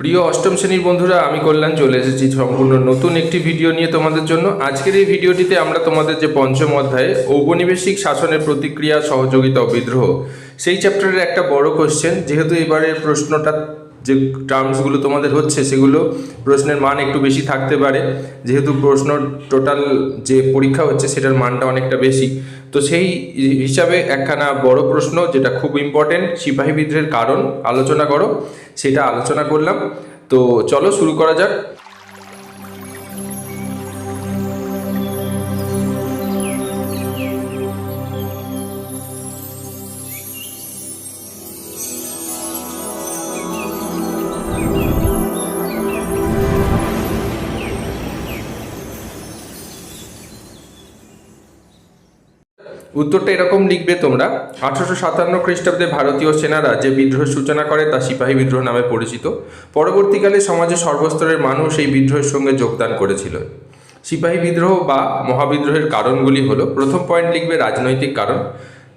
প্রিয় অষ্টম শ্রেণির বন্ধুরা, আমি কল্যাণ চলে এসেছি সম্পূর্ণ নতুন একটি ভিডিও নিয়ে তোমাদের জন্য। আজকের এই ভিডিওটিতে আমরা তোমাদের যে পঞ্চম অধ্যায়ে ঔপনিবেশিক শাসনের প্রতিক্রিয়া সহযোগিতা বিদ্রোহ, সেই চ্যাপ্টারের একটা বড় কোশ্চেন যেহেতু এবারের প্রশ্নটা যে টার্মসগুলো তোমাদের হচ্ছে সেগুলো প্রশ্নের মান একটু বেশি থাকতে পারে। যেহেতু প্রশ্ন টোটাল যে পরীক্ষা হচ্ছে সেটার মানটা অনেকটা বেশি। তো সেই হিসাবে একখানা বড় প্রশ্ন যেটা খুব ইম্পর্টেন্ট সিপাহী বিদ্রোহের কারণ আলোচনা করো, সেটা আলোচনা করলাম। তো চলো শুরু করা যাক। উত্তরটা এরকম লিখবে তোমরা। আঠারোশো সাতান্ন খ্রিস্টাব্দে ভারতীয় সেনারা যে বিদ্রোহের সূচনা করে, তা সিপাহী বিদ্রোহ নামে পরিচিত। পরবর্তীকালে সমাজের সর্বস্তরের মানুষ এই বিদ্রোহের সঙ্গে যোগদান করেছিল। সিপাহী বিদ্রোহ বা মহাবিদ্রোহের কারণগুলি হলো, প্রথম পয়েন্ট লিখবে রাজনৈতিক কারণ,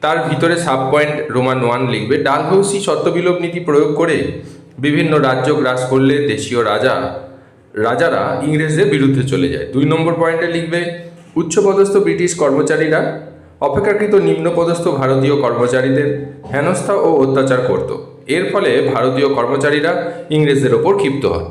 তার ভিতরে সাব পয়েন্ট রোমান ওয়ান লিখবে, ডালহৌসি সত্যবিলোপ নীতি প্রয়োগ করে বিভিন্ন রাজ্য গ্রাস করলে দেশীয় রাজা, রাজারা ইংরেজদের বিরুদ্ধে চলে যায়। দুই নম্বর পয়েন্টে লিখবে, উচ্চপদস্থ ব্রিটিশ কর্মচারীরা অপেক্ষাকৃত নিম্নপদস্থ ভারতীয় কর্মচারীদের হেনস্থা ও অত্যাচার করত। এর ফলে ভারতীয় কর্মচারীরা ইংরেজদের ওপর ক্ষিপ্ত হয়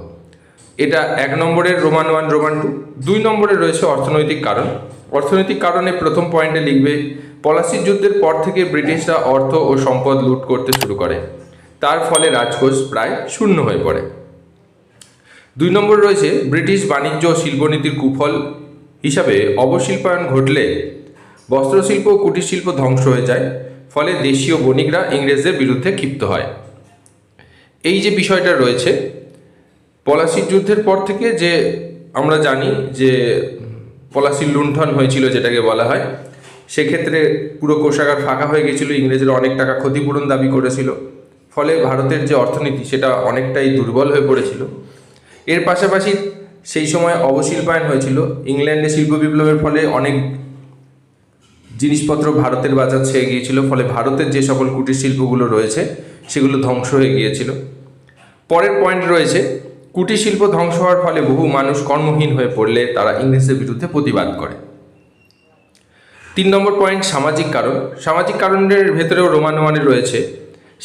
এটা এক নম্বরের রোমান ওয়ান রোমান টু দুই নম্বরে রয়েছে অর্থনৈতিক কারণ। অর্থনৈতিক কারণে প্রথম পয়েন্টে লিখবে, পলাশির যুদ্ধের পর থেকে ব্রিটিশরা অর্থ ও সম্পদ লুট করতে শুরু করে। তার ফলে রাজকোষ প্রায় শূন্য হয়ে পড়ে। দুই নম্বর রয়েছে ব্রিটিশ বাণিজ্য ও শিল্পনীতির কুফল হিসাবে অবশিল্পায়ন ঘটলে বস্ত্রশিল্প ও কুটির শিল্প ধ্বংস হয়ে যায়, ফলে দেশীয় বণিকরা ইংরেজদের বিরুদ্ধে ক্ষিপ্ত হয়। এই যে বিষয়টা রয়েছে, পলাশির যুদ্ধের পর থেকে যে আমরা জানি যে পলাশির লুণ্ঠন হয়েছিল যেটাকে বলা হয়, সেক্ষেত্রে পুরো কোষাগার ফাঁকা হয়ে গেছিল, ইংরেজরা অনেক টাকা ক্ষতিপূরণ দাবি করেছিল, ফলে ভারতের যে অর্থনীতি সেটা অনেকটাই দুর্বল হয়ে পড়েছিল। এর পাশাপাশি সেই সময় অবশিল্পায়ন হয়েছিল, ইংল্যান্ডে শিল্প বিপ্লবের ফলে অনেক জিনিসপত্র ভারতের বাজার ছেয়ে গিয়েছিল, ফলে ভারতের যে সকল কুটির শিল্পগুলো রয়েছে, সেগুলো ধ্বংস হয়ে গিয়েছিল। পরের পয়েন্ট রয়েছে, কুটির শিল্প ধ্বংস হওয়ার ফলে বহু মানুষ কর্মহীন হয়ে পড়লে তারা ইংরেজদের বিরুদ্ধে প্রতিবাদ করে। তিন নম্বর পয়েন্ট সামাজিক কারণ। সামাজিক কারণের ভেতরেও রোমান ওয়ানে রয়েছে,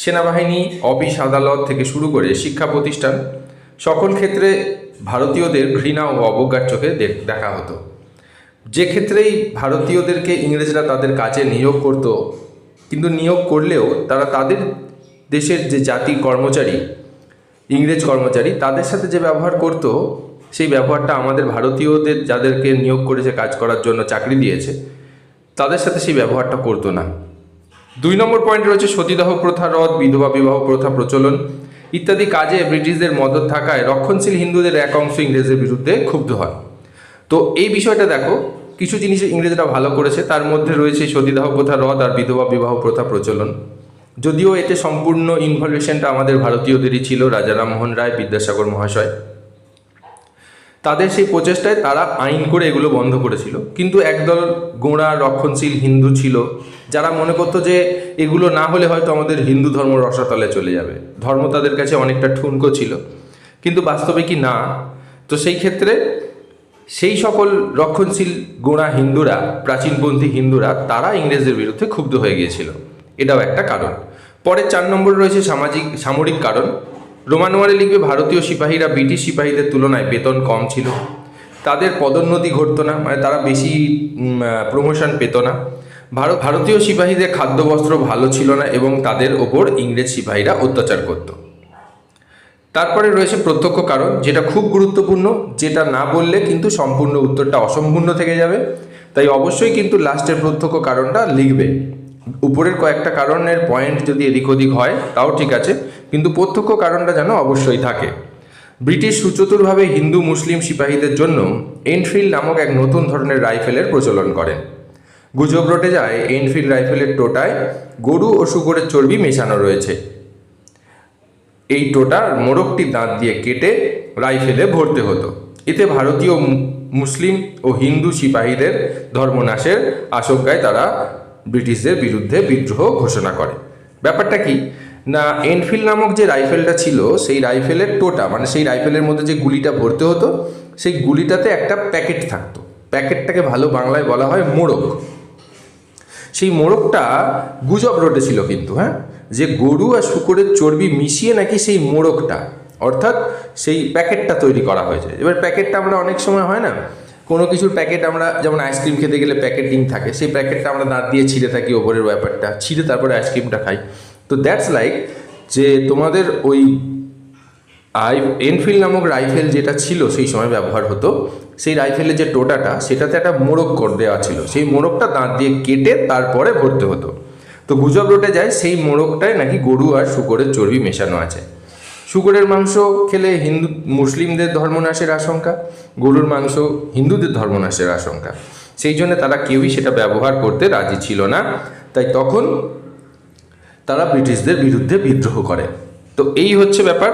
সেনাবাহিনী, অফিস আদালত থেকে শুরু করে শিক্ষা প্রতিষ্ঠান, সকল ক্ষেত্রে ভারতীয়দের ঘৃণা ও অবজ্ঞার চোখে দেখা হতো। যে ক্ষেত্রেই ভারতীয়দেরকে ইংরেজরা তাদের কাজে নিয়োগ করত, কিন্তু নিয়োগ করলেও তারা তাদের দেশের যে জাতি কর্মচারী, ইংরেজ কর্মচারী, তাদের সাথে যে ব্যবহার করত, সেই ব্যবহারটা আমাদের ভারতীয়দের যাদেরকে নিয়োগ করেছে কাজ করার জন্য চাকরি দিয়েছে, তাদের সাথে সেই ব্যবহারটা করতো না। দুই নম্বর পয়েন্ট রয়েছে সতীদাহ প্রথা রদ বিধবা বিবাহ প্রথা প্রচলন ইত্যাদি কাজে ব্রিটিশদের মদত থাকায় রক্ষণশীল হিন্দুদের এক অংশ ইংরেজদের বিরুদ্ধে ক্ষুব্ধ হয়। তো এই বিষয়টা দেখো, কিছু জিনিস ইংরেজরা ভালো করেছে, তার মধ্যে রয়েছে সতীদাহ প্রথা রদ আর বিধবা বিবাহ প্রথা প্রচলন। যদিও এতে সম্পূর্ণ ইনভলভেশনটা আমাদের ভারতীয়দেরই ছিল, রাজা রামমোহন রায়, বিদ্যাসাগর মহাশয়। তাদের সেই প্রচেষ্টায় তারা আইন করে এগুলো বন্ধ করেছিল। কিন্তু একদল গোঁড়া, রক্ষণশীল হিন্দু ছিল, যারা মনে করতো যে এগুলো না হলে হয়তো আমাদের হিন্দু ধর্ম রসাতলে চলে যাবে। ধর্ম তাদের কাছে অনেকটা ঠুনকো ছিল। কিন্তু বাস্তবে কি না? তো সেই ক্ষেত্রে সেই সকল রক্ষণশীল গোঁড়া হিন্দুরা প্রাচীনপন্থী হিন্দুরা, তারা ইংরেজদের বিরুদ্ধে ক্ষুব্ধ হয়ে গিয়েছিল। এটাও একটা কারণ। পরে চার নম্বর রয়েছে সামাজিক, সামরিক কারণ। রোমান ওয়ারে লিখবে, ভারতীয় সিপাহীরা ব্রিটিশ সিপাহীদের তুলনায় বেতন কম ছিল। তাদের পদোন্নতি ঘটতো না মানে তারা বেশি প্রমোশন পেত না। ভারত, ভারতীয় সিপাহীদের খাদ্যবস্ত্র ভালো ছিল না এবং তাদের ওপর ইংরেজ সিপাহীরা অত্যাচার করতো। তারপরে রয়েছে প্রত্যক্ষ কারণ, যেটা খুব গুরুত্বপূর্ণ, যেটা না বললে কিন্তু সম্পূর্ণ উত্তরটা অসম্পূর্ণ থেকে যাবে। তাই অবশ্যই কিন্তু লাস্টের প্রত্যক্ষ কারণটা লিখবে। উপরের কয়েকটা কারণের পয়েন্ট যদি এদিক ওদিক হয়, তাও ঠিক আছে, কিন্তু প্রত্যক্ষ কারণটা যেন অবশ্যই থাকে। ব্রিটিশ সুচতুরভাবে হিন্দু মুসলিম সিপাহীদের জন্য এনফিল্ড নামক এক নতুন ধরনের রাইফেলের প্রচলন করেন। গুজব রটে যায়, এনফিল্ড রাইফেলের টোটায় গরু ও শুকরের চর্বি মেশানো রয়েছে। এই টোটার মোড়কটি দাঁত দিয়ে কেটে রাইফেলে ভরতে হতো। এতে ভারতীয় মুসলিম ও হিন্দু সিপাহীদের ধর্মনাশের আশঙ্কায় তারা ব্রিটিশদের বিরুদ্ধে বিদ্রোহ ঘোষণা করে। ব্যাপারটা কি? না, এনফিল্ড নামক যে রাইফেলটা ছিল, সেই রাইফেলের টোটা মানে সেই রাইফেলের মধ্যে যে গুলিটা ভরতে হতো, সেই গুলিটাতে একটা প্যাকেট থাকতো। প্যাকেটটাকে ভালো বাংলায় বলা হয় মোড়ক সেই মোড়কটা গুজব রোডে ছিল কিন্তু হ্যাঁ? যে গরু আর শুকরের চর্বি মিশিয়ে নাকি সেই মোড়কটা, অর্থাৎ সেই প্যাকেটটা তৈরি করা হয়েছে। এবার প্যাকেটটা আমরা অনেক সময় হয় না, কোনো কিছুর প্যাকেট আমরা, যেমন আইসক্রিম খেতে গেলে প্যাকেটিং থাকে, সেই প্যাকেটটা আমরা দাঁত দিয়ে ছিঁড়ে থাকি ওপরের ব্যাপারটা, ছিঁড়ে তারপরে আইসক্রিমটা খাই। তো দ্যাটস লাইক যে তোমাদের ওই আই এনফিল্ড নামক রাইফেল যেটা ছিল সেই সময় ব্যবহার হতো, সেই রাইফেলের যে টোটাটা, সেটাতে একটা মোড়ক করে দেওয়া ছিল। সেই মোড়কটা দাঁত দিয়ে কেটে তারপরে ভরতে হতো। তো গুজব রোটে যায়, সেই মোড়কটায় নাকি গরু আর শুকরের চর্বি মেশানো আছে। শুকরের মাংস খেলে হিন্দু, মুসলিমদের ধর্মনাশের আশঙ্কা, গরুর মাংস হিন্দুদের ধর্মনাশের আশঙ্কা। সেই জন্য তারা কেউই সেটা ব্যবহার করতে রাজি ছিল না। তাই তখন তারা ব্রিটিশদের বিরুদ্ধে বিদ্রোহ করে। তো এই হচ্ছে ব্যাপার।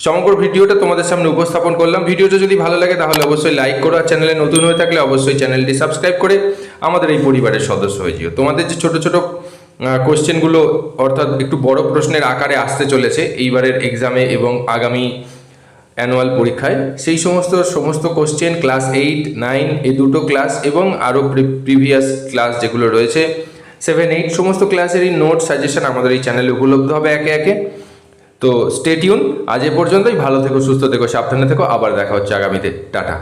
সমগ্র ভিডিওটা তোমাদের সামনে উপস্থাপন করলাম। ভিডিওটা যদি ভালো লাগে, তাহলে অবশ্যই লাইক করো। আর চ্যানেলে নতুন হয়ে থাকলে অবশ্যই চ্যানেলটি সাবস্ক্রাইব করে আমাদের এই পরিবারের সদস্য হয়ে যেও। তোমাদের যে ছোট ছোট কোশ্চেনগুলো অর্থাৎ একটু বড় প্রশ্নের আকারে আসতে চলেছে এইবারের এক্সামে এবং আগামী অ্যানুয়াল পরীক্ষায়। সেই সমস্ত সমস্ত কোশ্চেন ক্লাস এইট নাইন এই দুটো ক্লাস এবং আরও প্রিভিয়াস ক্লাস যেগুলো রয়েছে সেভেন এইট সমস্ত ক্লাসেরই নোট সাজেশন আমাদের এই চ্যানেলে উপলব্ধ হবে একে একে। তো স্টেটিউন আজ এ পর্যন্তই, ভালো থেকো, সুস্থ থেকো, সাবধানে থেকো, আবার দেখা হচ্ছে আগামীতে। টাটা।